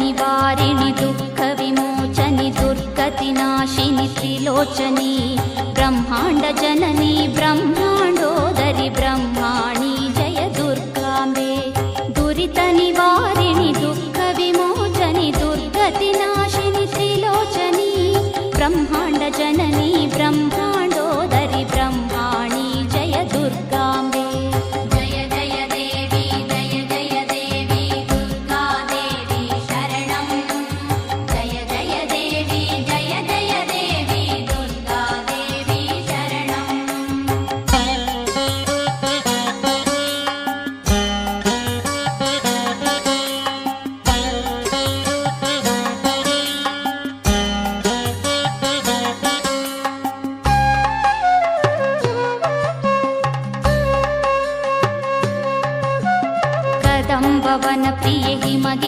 निवारिणि दुःखविमोचनि दुर्गतिनाशिनि त्रिलोचनि ब्रह्माण्डजननि ब्रह्माण्डोदरि ब्रह्माणि जय दुर्गाम्बे दुरितनिवारिणि दुःखविमोचनि दुर्गतिनाशिनि त्रिलोचनि ब्रह्माण्डजननी கடம்பவன பிரியகி மகி